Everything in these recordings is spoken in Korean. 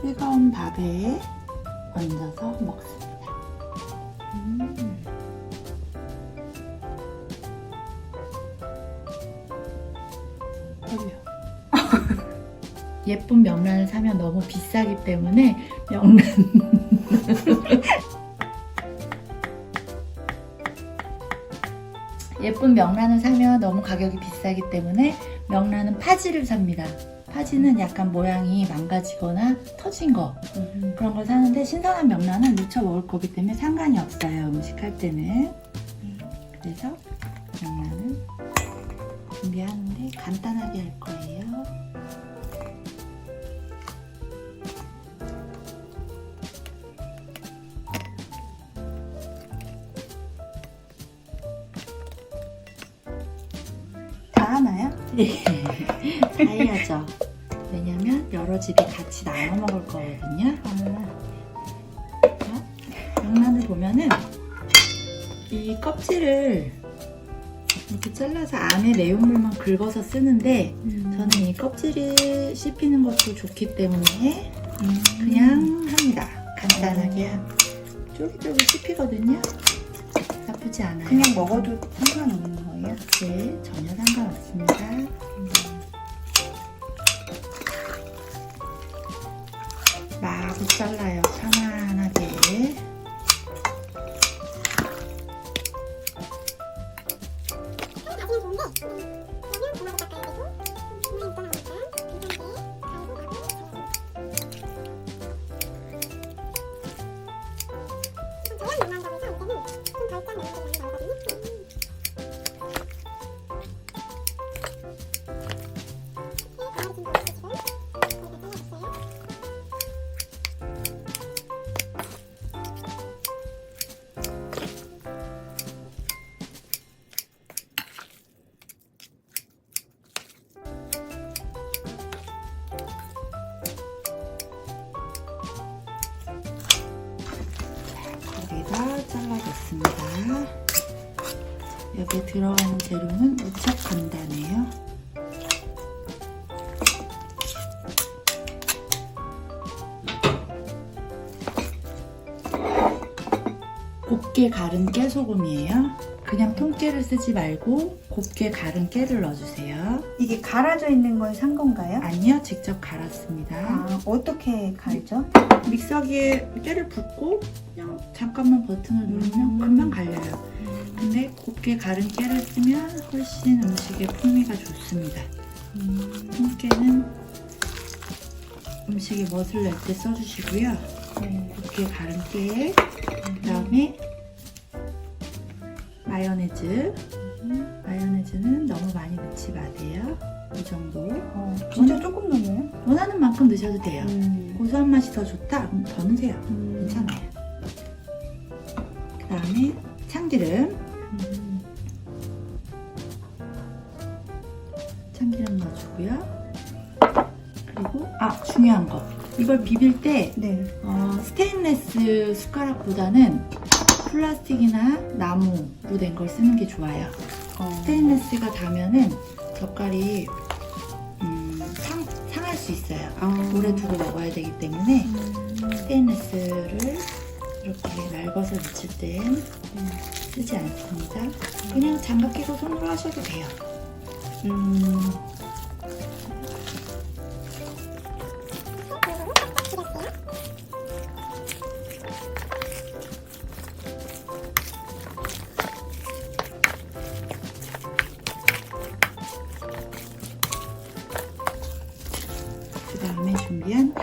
뜨거운 밥에 얹어서 먹습니다. 음. 예쁜 명란을 사면 너무 비싸기 때문에 명란 예쁜 명란을 사면 너무 가격이 비싸기 때문에 명란은 파지를 삽니다. 파지는 약간 모양이 망가지거나 터진 거 그런 걸 사는데 신선한 명란은 무쳐 먹을 거기 때문에 상관이 없어요 음식할 때는 그래서 명란은 준비하는데 간단하게 할 거예요. 다 하나요? 네, 다 해야죠. 왜냐면 여러 집이 같이 나눠 먹을 거거든요. 자, 명란을 보면은 이 껍질을 이렇게 잘라서 안에 내용물만 긁어서 쓰는데 저는 이 껍질이 씹히는 것도 좋기 때문에 그냥 합니다. 간단하게 쫄깃쫄깃 씹히거든요. 나쁘지 않아요. 그냥 먹어도 상관없는 거예요? 네, 전혀 상관없습니다. 마구 잘라요, 편안하게. 거기다 여기에 들어가는 재료는 무척 간단해요. 곱게 갈은 깨소금이에요. 그냥 통깨를 쓰지 말고 곱게 갈은 깨를 넣어주세요. 이게 갈아져 있는 걸산 건가요? 아니요, 직접 갈았습니다. 아, 어떻게 갈죠? 믹서기에 깨를 붓고 그냥 잠깐만 버튼을 누르면 음. 금방 갈려요. 근데 곱게 갈은 깨를 쓰면 훨씬 음식의 풍미가 좋습니다. 통깨는 음식에 멋을 낼 때 써주시고요. 네. 곱게 갈은 깨, 그 다음에 마요네즈. 마요네즈는 너무 많이 넣지 마세요. 이 정도. 어, 진짜 조금 넣네요? 원하는 만큼 넣으셔도 돼요. 음. 고소한 맛이 더 좋다? 그럼 더 넣으세요. 음. 괜찮아요. 그 다음에 참기름. 음. 참기름 넣어주고요. 그리고, 아, 중요한 거. 이걸 비빌 때, 네. 어, 스테인레스 숟가락보다는 플라스틱이나 나무로 된 걸 쓰는 게 좋아요. 어. 스테인레스가 닿으면은 젓갈이 음, 상, 상할 수 있어요. 아. 오래 두고 먹어야 되기 때문에 음. 스테인레스를 이렇게 낡아서 묻힐 땐 쓰지 않습니다. 그냥 장갑 끼고 손으로 하셔도 돼요. 음.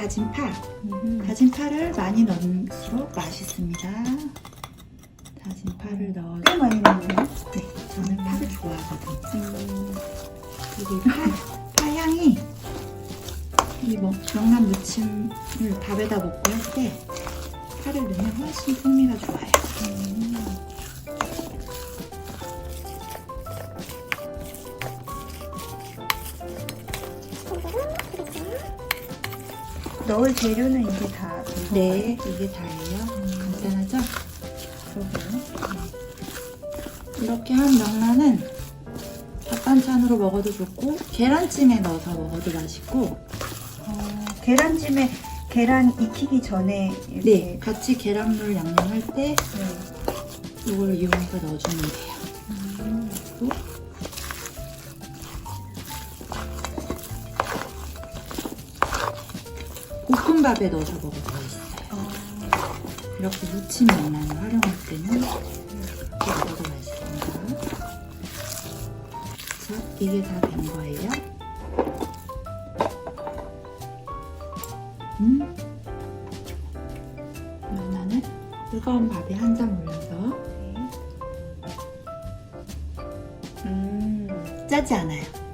다진 파. 음. 다진 파를 많이 넣을수록 맛있습니다. 다진 파를 넣어. 꽤 많이 넣네요. 네, 저는 파를 좋아하거든요. 음. 그리고 파, 파 향이 이 뭐, 명란 무침을 밥에다 먹고 할 때 파를 넣으면 훨씬 풍미가 좋아요. 음. 넣을 재료는 이게 다. 네, 이게 다예요. 간단하죠? 그러게요. 이렇게 한 명란은 밥 반찬으로 먹어도 좋고 계란찜에 넣어서 먹어도 맛있고 어, 계란찜에 계란 익히기 전에 이렇게 네, 같이 계란물 양념할 때 네. 이걸 이용해서 넣어주면 돼요. 음. 그리고 볶음밥에 넣어서 먹어도 맛있어요. 어, 이렇게 무침 명란을 활용할 때는 이렇게 먹어도 맛있습니다. 자, 이게 다 된 거예요. 음, 명란을 뜨거운 밥에 한점 올려서 네. 음. 짜지 않아요.